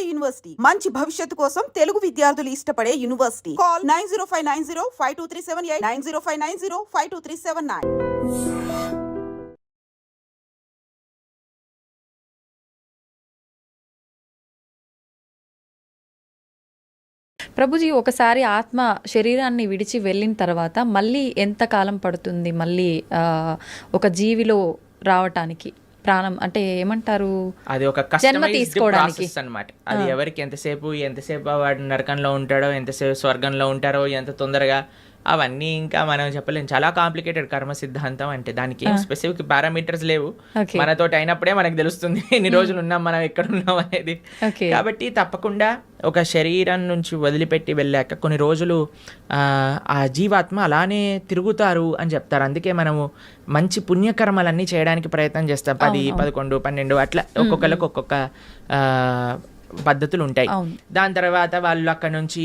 నాడు యూనివర్సిటీ. మంచి భవిష్యత్తు కోసం తెలుగు విద్యార్థులు ఇష్టపడే university. Call nine zero five nine zero five two three seven eight nine zero five nine zero five two three seven nine. Prabhuji ఒకసారి ఆత్మ శరీరాన్ని విడిచి వెళ్ళిన తర్వాత మళ్ళీ ఎంత కాలం పడుతుంది మళ్ళీ ఒక జీవిలో రావటానికి? ప్రాణం అంటే ఏమంటారు? అది ఒక జన్మ తీసుకోవడానికి. అన్నమాట. అది ఎవరికి ఎంతసేపు ఎంతసేపు వాడు నరకంలో ఉంటాడో ఎంతసేపు స్వర్గంలో ఉంటారో ఎంత తొందరగా అవన్నీ ఇంకా మనం చెప్పలేం. చాలా కాంప్లికేటెడ్ కర్మ సిద్ధాంతం అంటే దానికి ఏం స్పెసిఫిక్ పారామీటర్స్ లేవు. మనతోటి అయినప్పుడే మనకు తెలుస్తుంది ఎన్ని రోజులు ఉన్నాం మనం ఎక్కడ ఉన్నాం అనేది. కాబట్టి తప్పకుండా ఒక శరీరం నుంచి వదిలిపెట్టి వెళ్ళాక కొన్ని రోజులు ఆ, జీవాత్మ అలానే తిరుగుతారు అని చెప్తారు. అందుకే మనము మంచి పుణ్యకర్మలన్నీ చేయడానికి ప్రయత్నం చేస్తాం. పది పదకొండు పన్నెండు అట్లా ఒక్కొక్కరికి ఒక్కొక్క పద్ధతులు ఉంటాయి. దాని తర్వాత వాళ్ళు అక్కడ నుంచి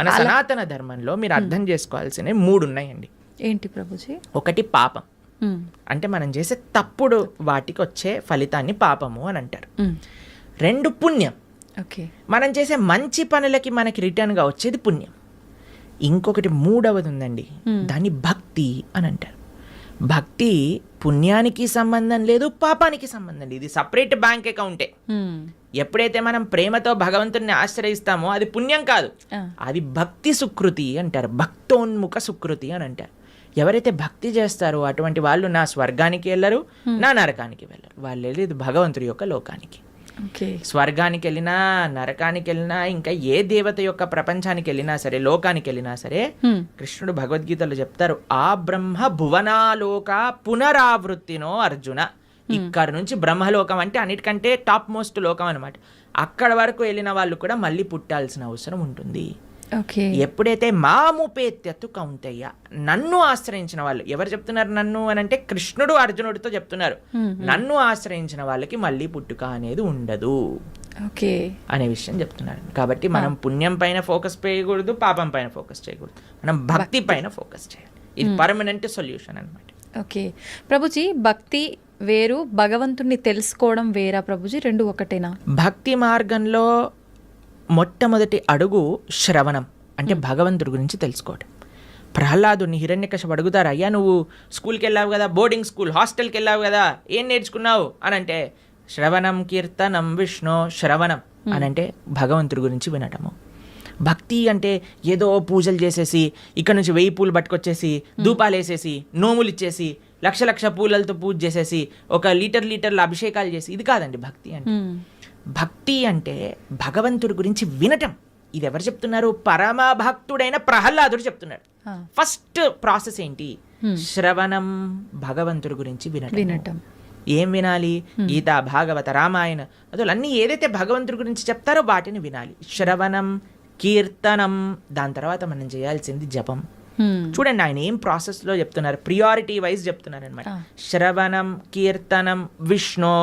మన సనాతన ధర్మంలో మీరు అర్థం చేసుకోవాల్సినవి మూడు ఉన్నాయండి ఏంటి ప్రభుజీ? ఒకటి పాపం. అంటే మనం చేసే తప్పుడు వాటికి వచ్చే ఫలితాన్ని పాపము అని అంటారు. రెండు పుణ్యం. ఓకే. మనం చేసే మంచి పనులకి మనకి రిటర్న్గా వచ్చేది పుణ్యం. ఇంకొకటి మూడవది ఉందండి దాన్ని భక్తి అని అంటారు. భక్తి పుణ్యానికి సంబంధం లేదు పాపానికి సంబంధం లేదు. ఇది సపరేట్ బ్యాంక్ అకౌంటే ఎప్పుడైతే మనం ప్రేమతో భగవంతుడిని ఆశ్రయిస్తామో అది పుణ్యం కాదు. అది భక్తి సుకృతి అంటారు. భక్తోన్ముఖ సుకృతి అని అంటారు. ఎవరైతే భక్తి చేస్తారో అటువంటి వాళ్ళు నా స్వర్గానికి వెళ్ళరు నా నరకానికి వెళ్ళరు. వాళ్ళు వెళ్ళేది భగవంతుడి యొక్క లోకానికి. స్వర్గానికి వెళ్ళినా నరకానికి వెళ్ళినా ఇంకా ఏ దేవత యొక్క ప్రపంచానికి వెళ్ళినా సరే లోకానికి వెళ్ళినా సరే కృష్ణుడు భగవద్గీతలో చెప్తారు ఆ బ్రహ్మ భువనాలోక పునరావృత్తినో అర్జున. ఇక్కడ నుంచి బ్రహ్మలోకం అంటే అన్నిటికంటే టాప్ మోస్ట్ లోకం అనమాట అక్కడ వరకు వెళ్ళిన వాళ్ళు కూడా మళ్ళీ పుట్టాల్సిన అవసరం ఉంటుంది. ఎప్పుడైతే మాముపేత్యత్తు కౌంతయ్య నన్ను ఆశ్రయించిన వాళ్ళు ఎవరు చెప్తున్నారు నన్ను అని అంటే కృష్ణుడు అర్జునుడితో చెప్తున్నారు. నన్ను ఆశ్రయించిన వాళ్ళకి మళ్ళీ పుట్టుక అనేది ఉండదు. ఓకే. అనే విషయం చెప్తున్నారు. కాబట్టి మనం పుణ్యం పైన ఫోకస్ చేయకూడదు పాపం పైన ఫోకస్ చేయకూడదు. మనం భక్తి. పైన ఫోకస్ చేయాలి. ఇది పర్మనెంట్ సొల్యూషన్ అన్నమాట. ఓకే. ప్రభుజీ భక్తి వేరు భగవంతుణ్ణి తెలుసుకోవడం వేరా ప్రభుజీ? రెండు ఒకటేనా? భక్తి మార్గంలో మొట్టమొదటి అడుగు శ్రవణం అంటే భగవంతుడి గురించి తెలుసుకోవడం ప్రహ్లాదుని హిరణ్యకశపు అడుగుతారు అయ్యా నువ్వు స్కూల్కి వెళ్ళావు కదా బోర్డింగ్ స్కూల్ హాస్టల్కి వెళ్ళావు కదా ఏం నేర్చుకున్నావు? అని అంటే శ్రవణం కీర్తనం విష్ణు శ్రవణం అని అంటే భగవంతుడి గురించి వినటము. భక్తి అంటే ఏదో పూజలు చేసేసి ఇక్కడ నుంచి వెయ్యి పూలు పట్టుకొచ్చేసి ధూపాలు వేసేసి నోములు ఇచ్చేసి లక్ష లక్ష పూలలతో పూజ చేసేసి ఒక లీటర్ లీటర్ల అభిషేకాలు చేసి ఇది కాదండి భక్తి అంటే. భక్తి అంటే భగవంతుడి గురించి వినటం. ఇది ఎవరు చెప్తున్నారు? పరమ భక్తుడైన ప్రహ్లాదుడు చెప్తున్నాడు. ఫస్ట్ ప్రాసెస్ ఏంటి? శ్రవణం భగవంతుడి గురించి వినటం వినటం. ఏం వినాలి? గీత భాగవత రామాయణ అసలు అన్ని ఏదైతే భగవంతుడి గురించి చెప్తారో వాటిని వినాలి. శ్రవణం కీర్తనం దాని తర్వాత మనం చేయాల్సింది జపం. చూడండి ఆయన ఏం ప్రాసెస్లో చెప్తున్నారు? ప్రియారిటీ వైజ్ చెప్తున్నారు అనమాట శ్రవణం కీర్తనం విష్ణో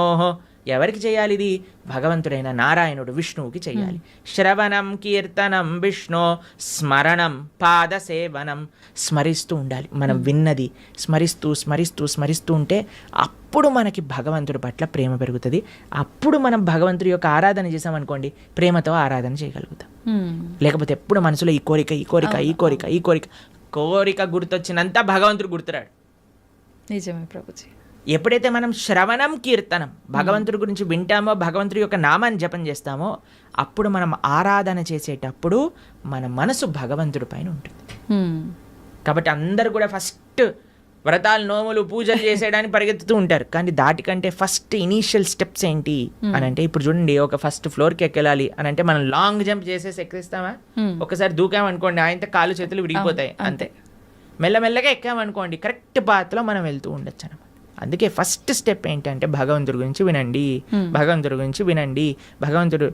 ఎవరికి చేయాలి ఇది? భగవంతుడైన నారాయణుడు విష్ణువుకి చేయాలి. శ్రవణం కీర్తనం విష్ణు స్మరణం పాద సేవనం స్మరిస్తూ ఉండాలి. మనం విన్నది స్మరిస్తూ స్మరిస్తూ స్మరిస్తూ ఉంటే అప్పుడు మనకి భగవంతుడి పట్ల ప్రేమ పెరుగుతుంది. అప్పుడు మనం భగవంతుడి యొక్క ఆరాధన చేసామనుకోండి ప్రేమతో ఆరాధన చేయగలుగుతాం. ఉమ్, లేకపోతే ఎప్పుడు మనసులో ఈ కోరిక ఈ కోరిక ఈ కోరిక ఈ కోరిక కోరిక గుర్తొచ్చినంత భగవంతుడు గుర్తురాడు. నిజమే ప్రభుజీ. ఎప్పుడైతే మనం శ్రవణం కీర్తనం భగవంతుడి గురించి వింటామో భగవంతుడి యొక్క నామాన్ని జపం చేస్తామో అప్పుడు మనం ఆరాధన చేసేటప్పుడు మన మనసు భగవంతుడి పైన ఉంటుంది. కాబట్టి అందరు కూడా ఫస్ట్ వ్రతాలు నోములు పూజలు చేసేయడానికి పరిగెత్తుతూ ఉంటారు. కానీ దాటికంటే ఫస్ట్ ఇనీషియల్ స్టెప్స్ ఏంటి అని అంటే ఇప్పుడు చూడండి ఒక ఫస్ట్ ఫ్లోర్కి ఎక్కెళ్ళాలి అని అంటే మనం లాంగ్ జంప్ చేసేసి ఎక్కిస్తామా? ఒకసారి దూకామనుకోండి ఆయనతో కాలు చేతులు విరిగిపోతాయి అంతే. మెల్లమెల్లగా ఎక్కామనుకోండి కరెక్ట్ పాత్లో మనం వెళ్తూ ఉండొచ్చు అనమాట అందుకే ఫస్ట్ స్టెప్ ఏంటంటే భగవంతుడి గురించి వినండి. భగవంతుడి గురించి వినండి. భగవంతుడు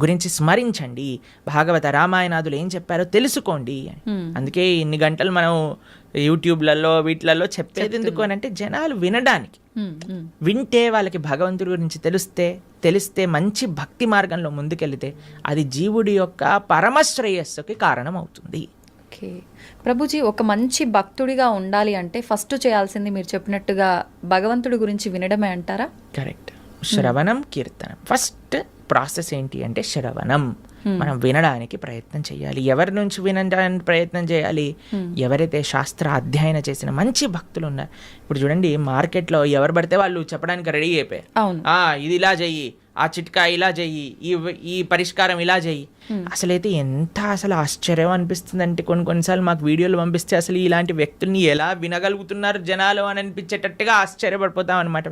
గురించి స్మరించండి. భాగవత రామాయణాదులు ఏం చెప్పారో తెలుసుకోండి. అని. అందుకే ఇన్ని గంటలు మనం యూట్యూబ్లలో వీటిలలో చెప్పేది ఎందుకు అని అంటే జనాలు వినడానికి. ఉమ్. వింటే వాళ్ళకి భగవంతుడి గురించి తెలిస్తే తెలిస్తే మంచి భక్తి మార్గంలో ముందుకెళ్తే అది జీవుడి యొక్క పరమశ్రేయస్సుకి కారణం అవుతుంది ఓకే. ప్రభుజీ ఒక మంచి భక్తుడిగా ఉండాలి అంటే ఫస్ట్ చేయాల్సింది మీరు చెప్పినట్టుగా భగవంతుడి గురించి వినడమే అంటారా? కరెక్ట్. శ్రవణం కీర్తనం. ఫస్ట్ ప్రాసెస్ ఏంటి అంటే శ్రవణం. మనం వినడానికి ప్రయత్నం చేయాలి. ఎవరి నుంచి వినడానికి ప్రయత్నం చేయాలి? ఎవరైతే శాస్త్ర అధ్యయన చేసిన మంచి భక్తులు ఉన్నారు. ఇప్పుడు చూడండి మార్కెట్లో ఎవరు పడితే వాళ్ళు చెప్పడానికి రెడీ అయిపోయారు. అవును. ఆ ఇది ఇలా చెయ్యి. ఆ చిట్కా ఇలా చెయ్యి ఈ ఈ పరిష్కారం ఇలా చెయ్యి అసలైతే ఎంత అసలు ఆశ్చర్యం అనిపిస్తుంది అంటే కొన్ని కొన్నిసార్లు మాకు వీడియోలు పంపిస్తే అసలు ఇలాంటి వ్యక్తుల్ని ఎలా వినగలుగుతున్నారు జనాలు అని అనిపించేటట్టుగా ఆశ్చర్యపడిపోతాం అనమాట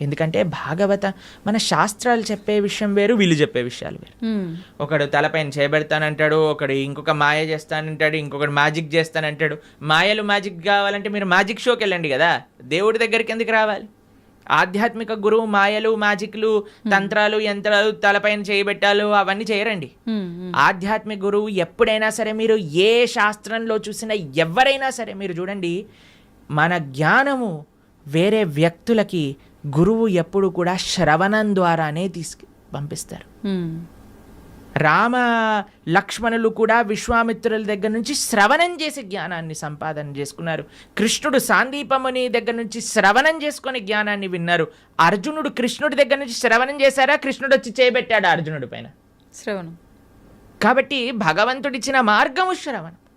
ఎందుకంటే భాగవత మన శాస్త్రాలు చెప్పే విషయం వేరు వీళ్ళు చెప్పే విషయాలు వేరు. ఒకడు తలపైన చేయబెడతానంటాడు ఒకడు ఇంకొక మాయ చేస్తానంటాడు ఇంకొకడు మ్యాజిక్ చేస్తానంటాడు. మాయలు మ్యాజిక్ కావాలంటే మీరు మ్యాజిక్ షోకి వెళ్ళండి కదా. దేవుడి దగ్గరికి ఎందుకు రావాలి? ఆధ్యాత్మిక గురువు మాయలు మ్యాజిక్లు తంత్రాలు యంత్రాలు తలపైన చేయబెట్టాలు అవన్నీ చేయరండి. ఉమ్, ఉమ్. ఆధ్యాత్మిక గురువు ఎప్పుడైనా సరే మీరు ఏ శాస్త్రంలో చూసినా ఎవరైనా సరే మీరు చూడండి మన జ్ఞానము వేరే వ్యక్తులకి గురువు ఎప్పుడు కూడా శ్రవణం ద్వారానే తీసుకు పంపిస్తారు. రామ లక్ష్మణులు కూడా విశ్వామిత్రుల దగ్గర నుంచి శ్రవణం చేసి జ్ఞానాన్ని సంపాదన చేసుకున్నారు. కృష్ణుడు సాందీపముని దగ్గర నుంచి శ్రవణం చేసుకొని జ్ఞానాన్ని విన్నారు. అర్జునుడు కృష్ణుడి దగ్గర నుంచి శ్రవణం చేశారా? కృష్ణుడు వచ్చి చేయబెట్టాడు అర్జునుడి పైన? శ్రవణం. కాబట్టి భగవంతుడిచ్చిన మార్గము శ్రవణం.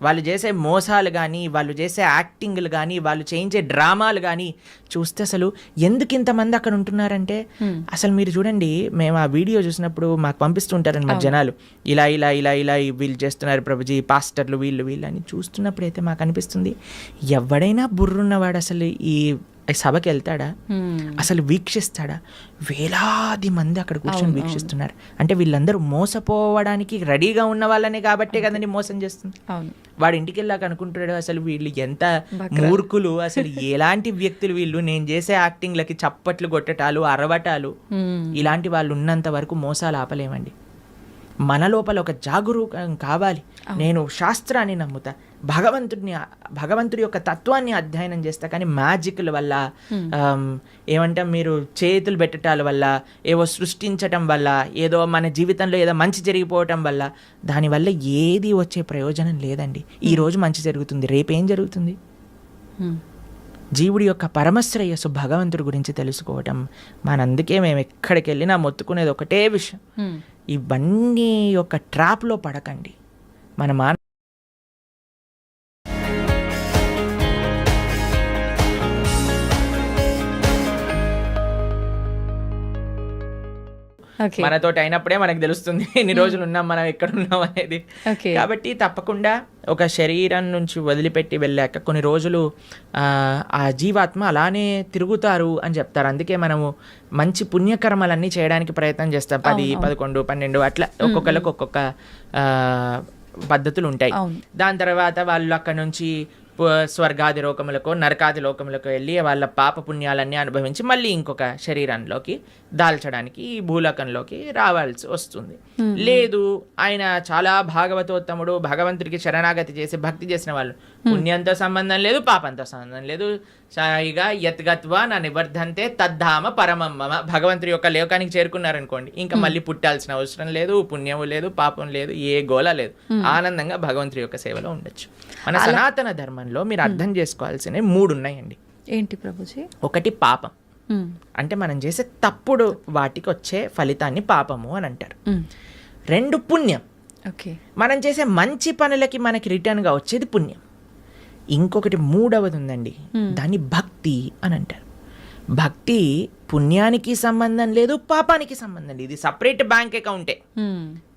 వాళ్ళు చేసే మోసాలు కానీ వాళ్ళు చేసే యాక్టింగ్లు కానీ వాళ్ళు చేయించే డ్రామాలు కానీ చూస్తే అసలు ఎందుకు ఇంతమంది అక్కడ ఉంటున్నారంటే అసలు మీరు చూడండి మేము ఆ వీడియో చూసినప్పుడు మాకు పంపిస్తుంటారనమాట జనాలు. ఇలా ఇలా ఇలా ఇలా వీళ్ళు చేస్తున్నారు ప్రభుజీ పాస్టర్లు వీళ్ళు వీళ్ళు అని చూస్తున్నప్పుడు అయితే మాకు అనిపిస్తుంది ఎవడైనా బుర్రున్నవాడు అసలు ఈ ఈ సభకి వెళ్తాడా. అసలు వీక్షిస్తాడా? వేలాది మంది అక్కడ కూర్చొని వీక్షిస్తున్నారు. అంటే వీళ్ళందరూ మోసపోవడానికి రెడీగా ఉన్న వాళ్ళనే కాబట్టే కదండి మోసం చేస్తుంది. వాడు ఇంటికి వెళ్ళాక అనుకుంటాడు అసలు వీళ్ళు ఎంత మూర్ఖులు అసలు ఎలాంటి వ్యక్తులు వీళ్ళు? నేను చేసే యాక్టింగ్లకి చప్పట్లు కొట్టటాలు అరవటాలు. ఇలాంటి వాళ్ళు ఉన్నంత వరకు మోసాలు ఆపలేమండి. మన లోపల ఒక జాగరూకం కావాలి. నేను శాస్త్రాన్ని నమ్ముతా. భగవంతుడిని భగవంతుడి యొక్క తత్వాన్ని అధ్యయనం చేస్తా కానీ మ్యాజిక్ల వల్ల ఆమ్, ఏమంటాం మీరు చేతులు పెట్టటాల వల్ల ఏవో సృష్టించటం వల్ల ఏదో మన జీవితంలో ఏదో మంచి జరిగిపోవటం వల్ల దానివల్ల ఏది వచ్చే ప్రయోజనం లేదండి. ఈ రోజు మంచి జరుగుతుంది రేపేం జరుగుతుంది? ఉమ్. జీవుడి యొక్క పరమశ్రేయస్సు భగవంతుడి గురించి తెలుసుకోవటం మనందుకే మేము ఎక్కడికి వెళ్ళినా మొత్తుకునేది ఒకటే విషయం. ఇవన్నీ ఒక ట్రాప్లో పడకండి. మన మాన మనతోటి అయినప్పుడే మనకు తెలుస్తుంది ఎన్ని రోజులు ఉన్నాం మనం ఎక్కడ ఉన్నాం అనేది. కాబట్టి తప్పకుండా ఒక శరీరం నుంచి వదిలిపెట్టి వెళ్ళాక కొన్ని రోజులు ఆ, జీవాత్మ అలానే తిరుగుతారు అని చెప్తారు. అందుకే మనము మంచి పుణ్యకర్మలన్నీ చేయడానికి ప్రయత్నం చేస్తాం. పది పదకొండు పన్నెండు అట్లా ఒక్కొక్కరికి ఒక్కొక్క ఆ, పద్ధతులు ఉంటాయి. దాని తర్వాత వాళ్ళు అక్కడ నుంచి స్వర్గాది లోకములకు నరకాది లోకములకు వెళ్ళి వాళ్ళ పాప పుణ్యాలన్నీ అనుభవించి మళ్ళీ ఇంకొక శరీరంలోకి దాల్చడానికి ఈ భూలోకంలోకి రావాల్సి వస్తుంది. లేదు ఆయన చాలా భాగవతోత్తముడు భగవంతుడికి శరణాగతి చేసి భక్తి చేసిన వాళ్ళు. పుణ్యంతో సంబంధం లేదు పాపంతో సంబంధం లేదు సాయిగా యత్గత్వా నా నివర్ధంతే తద్ధామ పరమమ్మ భగవంతుడి యొక్క లోకానికి చేరుకున్నారనుకోండి ఇంకా మళ్ళీ పుట్టాల్సిన అవసరం లేదు పుణ్యము లేదు పాపం లేదు ఏ గోల లేదు ఆనందంగా భగవంతుడి యొక్క సేవలో ఉండొచ్చు మన సనాతన ధర్మంలో మీరు అర్థం చేసుకోవాల్సినవి మూడు ఉన్నాయండి ఏంటి ప్రభుజీ ఒకటి పాపం అంటే మనం చేసే తప్పుడు వాటికి వచ్చే ఫలితాన్ని పాపము అని అంటారు. రెండు పుణ్యం ఓకే మనం చేసే మంచి పనులకి మనకి రిటర్న్గా వచ్చేది పుణ్యం ఇంకొకటి మూడవది ఉందండి దాన్ని భక్తి అని అంటారు భక్తి పుణ్యానికి సంబంధం లేదు పాపానికి సంబంధం లేదు. ఇది సపరేట్ బ్యాంక్ అకౌంటే.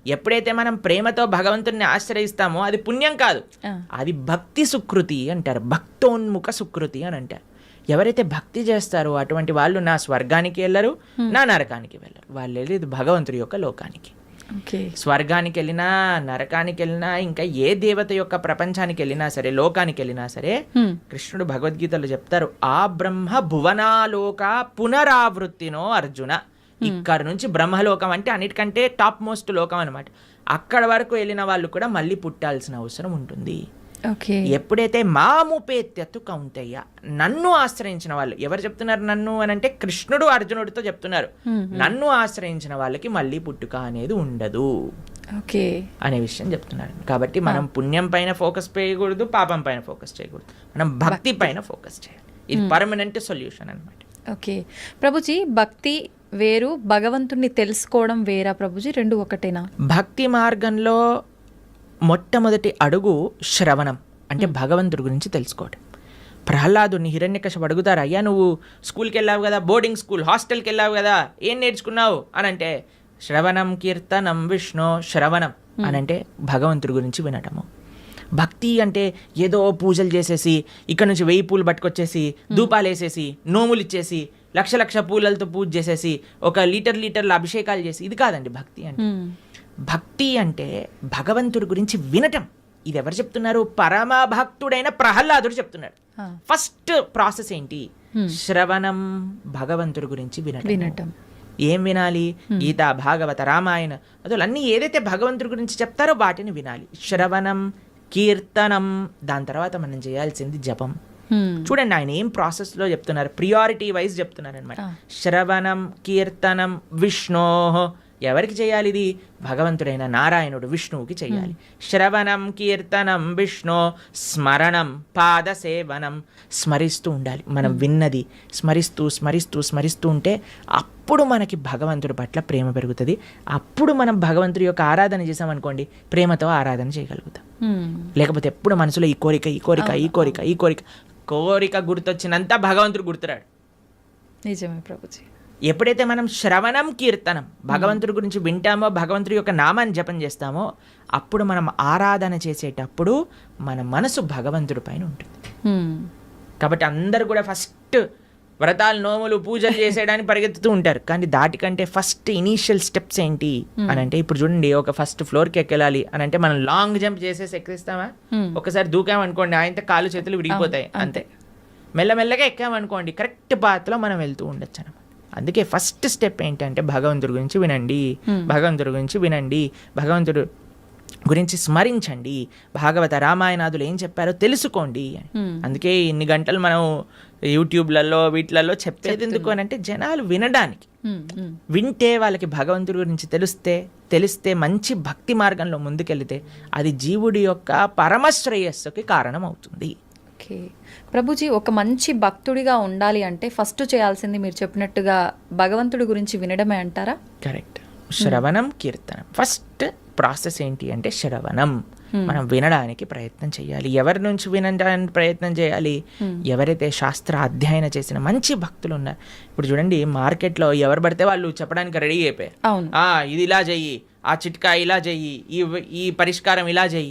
ఎప్పుడైతే మనం ప్రేమతో భగవంతుడిని ఆశ్రయిస్తామో అది పుణ్యం కాదు. అది భక్తి సుకృతి అంటారు. భక్తోన్ముఖ సుకృతి అని అంటారు ఎవరైతే భక్తి చేస్తారో అటువంటి వాళ్ళు నా స్వర్గానికి వెళ్ళరు నా నరకానికి వెళ్ళరు. వాళ్ళు వెళ్ళేది భగవంతుడి యొక్క లోకానికి. స్వర్గానికి వెళ్ళినా నరకానికి వెళ్ళినా ఇంకా ఏ దేవత యొక్క ప్రపంచానికి వెళ్ళినా సరే లోకానికి వెళ్ళినా సరే. కృష్ణుడు భగవద్గీతలో చెప్తారు ఆ బ్రహ్మ భువనాలోక పునరావృత్తినో అర్జున. ఇక్కడ నుంచి బ్రహ్మలోకం అంటే అన్నిటికంటే టాప్ మోస్ట్ లోకం అనమాట అక్కడ వరకు వెళ్ళిన వాళ్ళు కూడా మళ్ళీ పుట్టాల్సిన అవసరం ఉంటుంది. ఎప్పుడైతే మాముపేత్యత్తు కౌంతయ్య నన్ను ఆశ్రయించిన వాళ్ళు ఎవరు చెప్తున్నారు నన్ను అని అంటే కృష్ణుడు అర్జునుడితో చెప్తున్నారు. నన్ను ఆశ్రయించిన వాళ్ళకి మళ్ళీ పుట్టుక అనేది ఉండదు. ఓకే అనే విషయం చెప్తున్నారు. కాబట్టి మనం పుణ్యం పైన ఫోకస్ చేయకూడదు పాపం పైన ఫోకస్ చేయకూడదు. మనం భక్తి పైన ఫోకస్ చేయాలి. ఇది పర్మనెంట్ సొల్యూషన్ అన్నమాట. ఓకే ప్రభుజీ భక్తి వేరు భగవంతుణ్ణి తెలుసుకోవడం వేరా ప్రభుజీ? రెండు ఒకటేనా? భక్తి మార్గంలో మొట్టమొదటి అడుగు శ్రవణం అంటే భగవంతుడి గురించి తెలుసుకోవడం ప్రహ్లాదుని హిరణ్యకశపు అడుగుతారు అయ్యా నువ్వు స్కూల్కి వెళ్ళావు కదా బోర్డింగ్ స్కూల్ హాస్టల్కి వెళ్ళావు కదా ఏం నేర్చుకున్నావు? అని అంటే శ్రవణం కీర్తనం విష్ణు శ్రవణం అని అంటే భగవంతుడి గురించి వినటము. భక్తి అంటే ఏదో పూజలు చేసేసి ఇక్కడ నుంచి వెయ్యి పూలు పట్టుకొచ్చేసి ధూపాలు వేసేసి నోములు ఇచ్చేసి లక్ష లక్ష పూలతో పూజ చేసేసి ఒక లీటర్ లీటర్ల అభిషేకాలు చేసి ఇది కాదండి భక్తి అంటే. భక్తి అంటే భగవంతుడి గురించి వినటం. ఇది ఎవరు చెప్తున్నారు? పరమ భక్తుడైన ప్రహ్లాదుడు చెప్తున్నాడు. ఫస్ట్ ప్రాసెస్ ఏంటి? శ్రవణం భగవంతుడి గురించి వినటం. వినటం. ఏం వినాలి? గీత భాగవత రామాయణ అసలు అన్ని ఏదైతే భగవంతుడి గురించి చెప్తారో వాటిని వినాలి. శ్రవణం కీర్తనం దాని తర్వాత మనం చేయాల్సింది జపం. చూడండి ఆయన ఏం ప్రాసెస్లో చెప్తున్నారు? ప్రియారిటీ వైజ్ చెప్తున్నారు అనమాట శ్రవణం కీర్తనం విష్ణో ఎవరికి చేయాలి ఇది? భగవంతుడైన నారాయణుడు విష్ణువుకి చేయాలి. శ్రవణం కీర్తనం విష్ణు స్మరణం పాద సేవనం స్మరిస్తూ ఉండాలి. మనం విన్నది స్మరిస్తూ స్మరిస్తూ స్మరిస్తూ ఉంటే అప్పుడు మనకి భగవంతుడి పట్ల ప్రేమ పెరుగుతుంది. అప్పుడు మనం భగవంతుడి యొక్క ఆరాధన చేసామనుకోండి ప్రేమతో ఆరాధన చేయగలుగుతాం. హ్మ్. లేకపోతే ఎప్పుడు మనసులో ఈ కోరిక ఈ కోరిక ఈ కోరిక ఈ కోరిక కోరిక గుర్తొచ్చినంత భగవంతుడు గుర్తురాడు. నిజమే ప్రభుజీ. ఎప్పుడైతే మనం శ్రవణం కీర్తనం భగవంతుడి గురించి వింటామో భగవంతుడి యొక్క నామాన్ని జపం చేస్తామో అప్పుడు మనం ఆరాధన చేసేటప్పుడు మన మనసు భగవంతుడి పైన ఉంటుంది. కాబట్టి అందరు కూడా ఫస్ట్ వ్రతాలు నోములు పూజలు చేసేయడానికి పరిగెత్తుతూ ఉంటారు. కానీ దాటికంటే ఫస్ట్ ఇనీషియల్ స్టెప్స్ ఏంటి అని అంటే ఇప్పుడు చూడండి ఒక ఫస్ట్ ఫ్లోర్కి ఎక్కెళ్ళాలి అని అంటే మనం లాంగ్ జంప్ చేసేసి ఎక్కిస్తామా. ఒకసారి దూకామనుకోండి ఆయనతో కాలు చేతులు విరిగిపోతాయి అంతే మెల్లమెల్లగా ఎక్కామనుకోండి కరెక్ట్ పాత్లో మనం వెళ్తూ ఉండొచ్చు అనమాట అందుకే ఫస్ట్ స్టెప్ ఏంటంటే భగవంతుడి గురించి వినండి. భగవంతుడి గురించి వినండి. భగవంతుడు గురించి స్మరించండి. భాగవత రామాయణాదులు ఏం చెప్పారో తెలుసుకోండి. అందుకే ఇన్ని గంటలు మనం యూట్యూబ్లలో వీటిలలో చెప్పేది ఎందుకు అని అంటే జనాలు వినడానికి. వింటే వాళ్ళకి భగవంతుడి గురించి తెలిస్తే తెలిస్తే మంచి భక్తి మార్గంలో ముందుకెళ్తే అది జీవుడి యొక్క పరమశ్రేయస్సుకి కారణం అవుతుంది ఓకే. ప్రభుజీ ఒక మంచి భక్తుడిగా ఉండాలి అంటే ఫస్ట్ చేయాల్సింది మీరు చెప్పినట్టుగా భగవంతుడి గురించి వినడమే అంటారా? కరెక్ట్. శ్రవణం కీర్తనం. ఫస్ట్ ప్రాసెస్ ఏంటి అంటే శ్రవణం. మనం వినడానికి ప్రయత్నం చేయాలి. ఎవరి నుంచి వినడానికి ప్రయత్నం చేయాలి? ఎవరైతే శాస్త్ర అధ్యయన చేసిన మంచి భక్తులు ఉన్నారు ఇప్పుడు చూడండి మార్కెట్లో ఎవరు పడితే వాళ్ళు చెప్పడానికి రెడీ అయిపోయారు. ఇది ఇలా చెయ్యి ఆ చిట్కా ఇలా చెయ్యి ఈ ఈ పరిష్కారం ఇలా చెయ్యి.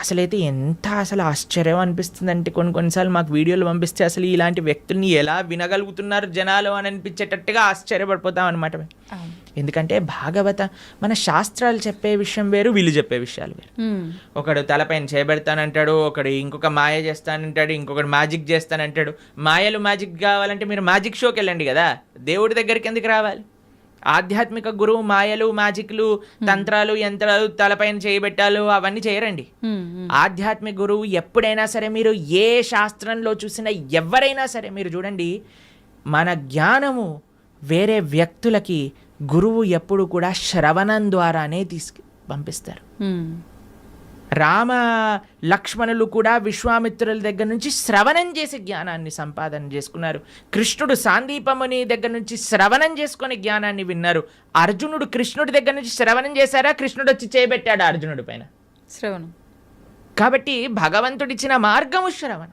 అసలైతే ఎంత అసలు ఆశ్చర్యం అనిపిస్తుంది అంటే కొన్ని కొన్నిసార్లు మాకు వీడియోలు పంపిస్తే అసలు ఇలాంటి వ్యక్తుల్ని ఎలా వినగలుగుతున్నారు జనాలు అని అనిపించేటట్టుగా ఆశ్చర్యపడిపోతాం అనమాట ఎందుకంటే భాగవత మన శాస్త్రాలు చెప్పే విషయం వేరు వీళ్ళు చెప్పే విషయాలు వేరు. ఒకడు తలపైన చేయబెడతానంటాడు ఒకడు ఇంకొక మాయ చేస్తానంటాడు ఇంకొకడు మ్యాజిక్ చేస్తానంటాడు. మాయలు మ్యాజిక్ కావాలంటే మీరు మ్యాజిక్ షోకి వెళ్ళండి కదా. దేవుడి దగ్గరికి ఎందుకు రావాలి? ఆధ్యాత్మిక గురువు మాయలు మ్యాజిక్లు తంత్రాలు యంత్రాలు తలపైన చేయబెట్టాలు అవన్నీ చేయరండి. ఆధ్యాత్మిక గురువు ఎప్పుడైనా సరే మీరు ఏ శాస్త్రంలో చూసినా ఎవరైనా సరే మీరు చూడండి మన జ్ఞానము వేరే వ్యక్తులకి గురువు ఎప్పుడు కూడా శ్రవణం ద్వారానే తీసుకు పంపిస్తారు. రామ లక్ష్మణులు కూడా విశ్వామిత్రుల దగ్గర నుంచి శ్రవణం చేసి జ్ఞానాన్ని సంపాదన చేసుకున్నారు. కృష్ణుడు సాందీపముని దగ్గర నుంచి శ్రవణం చేసుకొని జ్ఞానాన్ని విన్నారు. అర్జునుడు కృష్ణుడి దగ్గర నుంచి శ్రవణం చేశారా? కృష్ణుడు వచ్చి చేయబెట్టాడు అర్జునుడి పైన. శ్రవణం. కాబట్టి భగవంతుడిచ్చిన మార్గము శ్రవణం.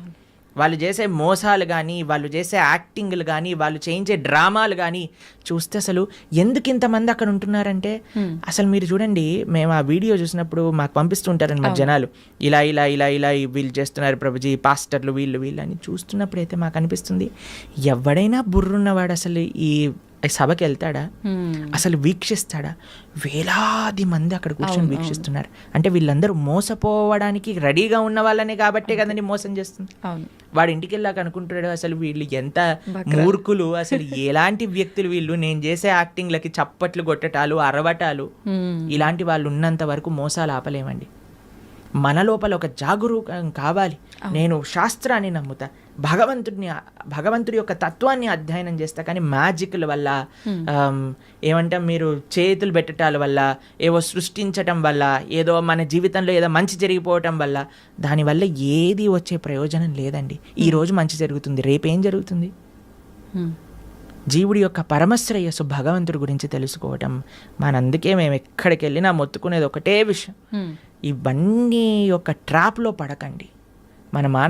వాళ్ళు చేసే మోసాలు కానీ వాళ్ళు చేసే యాక్టింగ్లు కానీ వాళ్ళు చేయించే డ్రామాలు కానీ చూస్తే అసలు ఎందుకు ఇంతమంది అక్కడ ఉంటున్నారంటే అసలు మీరు చూడండి మేము ఆ వీడియో చూసినప్పుడు మాకు పంపిస్తుంటారనమాట జనాలు. ఇలా ఇలా ఇలా ఇలా వీళ్ళు చేస్తున్నారు ప్రభుజీ పాస్టర్లు వీళ్ళు వీళ్ళు అని చూస్తున్నప్పుడు అయితే మాకు అనిపిస్తుంది ఎవడైనా బుర్రున్నవాడు అసలు ఈ సభకి వెళ్తాడా. అసలు వీక్షిస్తాడా? వేలాది మంది అక్కడ కూర్చొని వీక్షిస్తున్నారు. అంటే వీళ్ళందరూ మోసపోవడానికి రెడీగా ఉన్న వాళ్ళనే కాబట్టే కదండి మోసం చేస్తుంది. వాడు ఇంటికి వెళ్ళాక అనుకుంటున్నాడు అసలు వీళ్ళు ఎంత మూర్ఖులు అసలు ఎలాంటి వ్యక్తులు వీళ్ళు? నేను చేసే యాక్టింగ్లకి చప్పట్లు కొట్టటాలు అరవటాలు. ఇలాంటి వాళ్ళు ఉన్నంత వరకు మోసాలు ఆపలేమండి. మన లోపల ఒక జాగరూకం కావాలి. నేను శాస్త్రాన్ని నమ్ముతా. భగవంతుడిని భగవంతుడి యొక్క తత్వాన్ని అధ్యయనం చేస్తా కానీ మ్యాజిక్ల వల్ల ఆమ్, ఏమంటాం మీరు చేతులు పెట్టటాల వల్ల ఏవో సృష్టించటం వల్ల ఏదో మన జీవితంలో ఏదో మంచి జరిగిపోవటం వల్ల దానివల్ల ఏది వచ్చే ప్రయోజనం లేదండి. ఈ రోజు మంచి జరుగుతుంది రేపేం జరుగుతుంది? హ్మ్. జీవుడి యొక్క పరమశ్రేయస్సు భగవంతుడి గురించి తెలుసుకోవటం మనందుకే మేము ఎక్కడికి వెళ్ళినా మొత్తుకునేది ఒకటే విషయం. ఇవన్నీ యొక్క ట్రాప్లో పడకండి. మన మాన